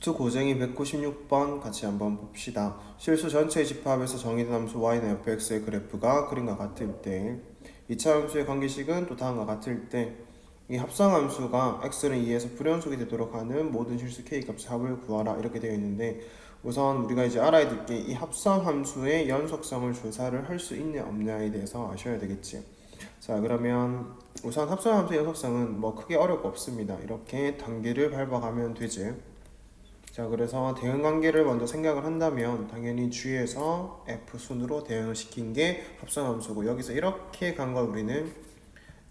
수트 고쟁이 196번 같이 한번 봅시다. 실수 전체 집합에서 정의된 함수 y는 fx의 그래프가 그림과 같을 때 2차 함수의 관계식은 또 다음과 같을 때 이 합성 함수가 x는 2에서 불연속이 되도록 하는 모든 실수 k 값의 합을 구하라 이렇게 되어 있는데 우선 우리가 이제 알아야 될 게 이 합성 함수의 연속성을 조사를 할 수 있냐 없냐에 대해서 아셔야 되겠지. 자 그러면 우선 합성 함수의 연속성은 뭐 크게 거 없습니다. 이렇게 단계를 밟아가면 되지. 자 그래서 대응 관계를 먼저 생각을 한다면 당연히 G에서 F 순으로 대응을 시킨 게 합성 함수고 여기서 이렇게 간 걸 우리는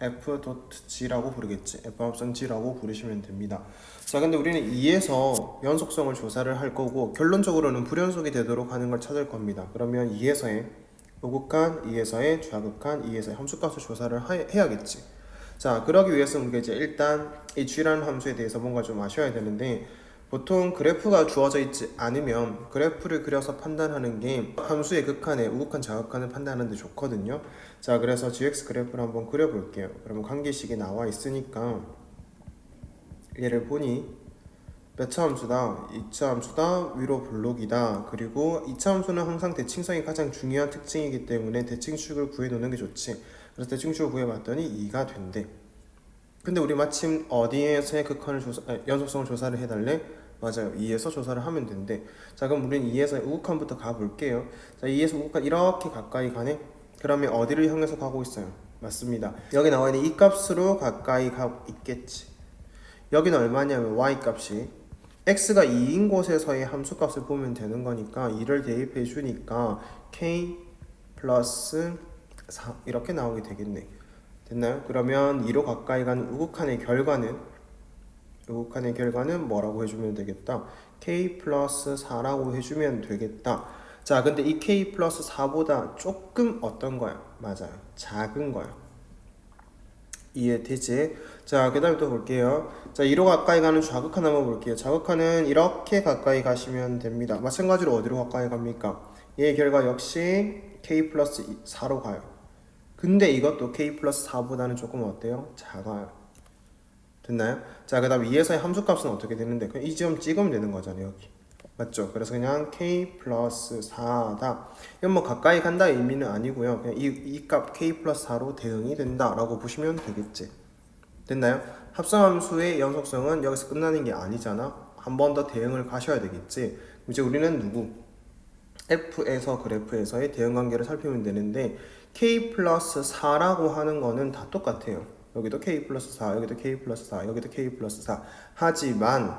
F G라고 부르겠지. F 합성 G라고 부르시면 됩니다. 자 근데 우리는 2에서 연속성을 조사를 할 거고 결론적으로는 불연속이 되도록 하는 걸 찾을 겁니다. 그러면 2에서의 우극한, 2에서의 좌극한, 2에서의 함수값을 조사를 하- 해야겠지. 자 그러기 위해서 우리가 이제 일단 이 G라는 함수에 대해서 뭔가 좀 아셔야 되는데 보통 그래프가 주어져 있지 않으면 그래프를 그려서 판단하는 게 함수의 극한에 우극한 좌극한을 판단하는 데 좋거든요. 자, 그래서 gx 그래프를 한번 그려볼게요. 그러면 관계식이 나와 있으니까 얘를 보니 몇 차 함수다, 2차 함수다, 위로 블록이다. 그리고 2차 함수는 항상 대칭성이 가장 중요한 특징이기 때문에 대칭축을 구해놓는 게 좋지. 그래서 대칭축을 구해봤더니 2가 된대. 근데 우리 마침 어디에서의 극한을 조사, 아니, 연속성을 조사를 해달래? 맞아요. 2에서 조사를 하면 된대. 자, 그럼 우리는 2에서 우극한부터 가볼게요. 자, 2에서 우극한 이렇게 가까이 가네? 그러면 어디를 향해서 가고 있어요? 맞습니다. 여기 나와 있는 이 값으로 가까이 가고 있겠지. 여기는 얼마냐면 y 값이 x가 2인 곳에서의 함수 값을 보면 되는 거니까 2를 대입해 주니까 k 플러스 4 이렇게 나오게 되겠네. 됐나요? 그러면 2로 가까이 가는 우극한의 결과는 우극한의 결과는 뭐라고 해주면 되겠다? k 플러스 4라고 해주면 되겠다. 자, 근데 이 k 플러스 4보다 조금 어떤 거야? 맞아요. 작은 거야. 이해되지? 자, 그 다음에 또 볼게요. 자, 2로 가까이 가는 좌극한 한번 볼게요. 좌극한은 이렇게 가까이 가시면 됩니다. 마찬가지로 어디로 가까이 갑니까? 얘의 결과 역시 k 플러스 4로 가요. 근데 이것도 k 플러스 4보다는 조금 어때요? 작아요. 됐나요? 자, 그 다음 2에서의 함수값은 어떻게 되는데? 그냥 이 지점 찍으면 되는 거잖아요, 여기. 맞죠? 그래서 그냥 k 플러스 4다. 이건 뭐 가까이 간다 의미는 아니고요. 그냥 이, 이 값 k 플러스 4로 대응이 된다 라고 보시면 되겠지. 됐나요? 합성함수의 연속성은 여기서 끝나는 게 아니잖아. 한 번 더 대응을 가셔야 되겠지. 이제 우리는 누구? F에서 그래프에서의 대응 관계를 살피면 되는데 k 플러스 4라고 하는 거는 다 똑같아요. 여기도 k 플러스 4, 여기도 k 플러스 4, 여기도 k 플러스 4. 하지만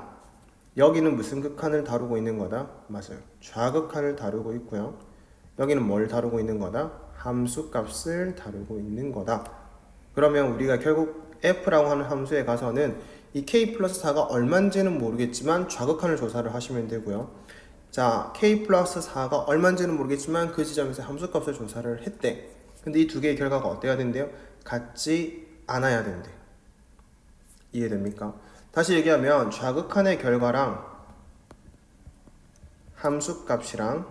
여기는 무슨 극한을 다루고 있는 거다? 맞아요. 좌극한을 다루고 있고요. 여기는 뭘 다루고 있는 거다? 함수 값을 다루고 있는 거다. 그러면 우리가 결국 f라고 하는 함수에 가서는 이 k 플러스 4가 얼마인지는 모르겠지만 좌극한을 조사를 하시면 되고요. 자, k 플러스 4가 얼마인지는 모르겠지만 그 지점에서 함수 값을 조사를 했대. 근데 이 두 개의 결과가 어때야 된대요? 같지 않아야 된대. 이해됩니까? 다시 얘기하면 좌극한의 결과랑 함수 값이랑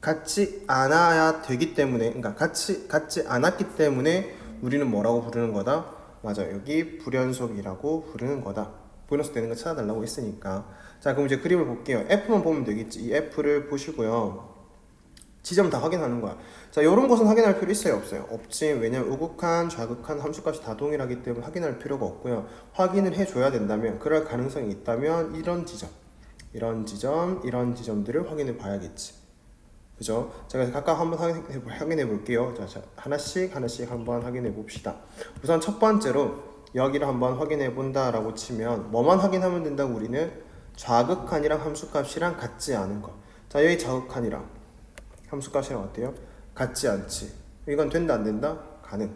같지 않아야 되기 때문에 그러니까 같이 같지 않았기 때문에 우리는 뭐라고 부르는 거다? 맞아 여기 불연속이라고 부르는 거다. 불연속 되는 거 찾아달라고 했으니까 자 그럼 이제 그림을 볼게요. F만 보면 되겠지. 이 F를 보시고요. 지점 다 확인하는 거야. 자, 이런 것은 확인할 필요 있어요, 없어요? 없지. 왜냐면 우극한, 좌극한 함수값이 다 동일하기 때문에 확인할 필요가 없고요. 확인을 해줘야 된다면, 그럴 가능성이 있다면 이런 지점, 이런 지점, 이런 지점들을 확인해 봐야겠지. 그죠? 제가 각각 한번 확인해, 확인해 볼게요. 자, 자, 하나씩 하나씩 한번 확인해 봅시다. 우선 첫 번째로 여기를 한번 확인해 본다라고 치면 뭐만 확인하면 된다고 우리는 좌극한이랑 함수값이랑 같지 않은 거. 자, 여기 좌극한이랑 함수값이랑 어때요? 같지 않지. 이건 된다 안 된다? 가능.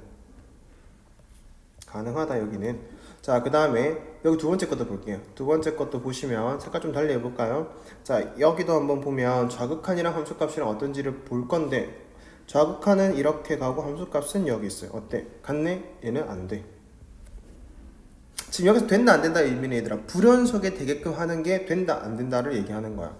가능하다 여기는. 자, 그 다음에 여기 두 번째 것도 볼게요. 두 번째 것도 보시면 색깔 좀 달리 해볼까요? 자, 여기도 한번 보면 좌극한이랑 함수값이랑 어떤지를 볼 건데 좌극한은 이렇게 가고 함수값은 여기 있어요. 어때? 같네? 얘는 안 돼. 지금 여기서 된다 안 된다 의미는 얘들아 불연속에 되게끔 하는 게 된다 안 된다를 얘기하는 거야.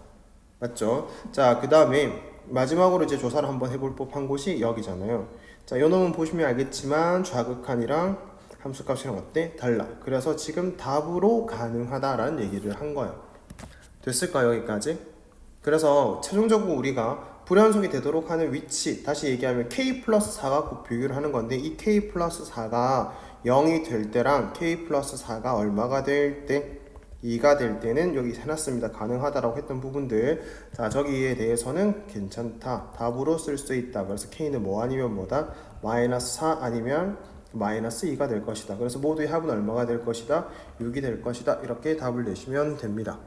맞죠? 자, 그 다음에 마지막으로 이제 조사를 한번 해볼 법한 곳이 여기잖아요. 자, 요 놈은 보시면 알겠지만 좌극한이랑 함수값이랑 어때? 달라. 그래서 지금 답으로 가능하다라는 얘기를 한 거예요. 됐을까 여기까지? 그래서 최종적으로 우리가 불연속이 되도록 하는 위치 다시 얘기하면 k 플러스 4가 꼭 비교를 하는 건데 이 k 플러스 4가 0이 될 때랑 k 플러스 4가 얼마가 될 때? 2가 될 때는 여기 해놨습니다. 가능하다라고 했던 부분들 자 저기에 대해서는 괜찮다. 답으로 쓸 수 있다. 그래서 k는 뭐 아니면 뭐다? 마이너스 4 아니면 마이너스 2가 될 것이다. 그래서 모두의 합은 얼마가 될 것이다? 6이 될 것이다. 이렇게 답을 내시면 됩니다.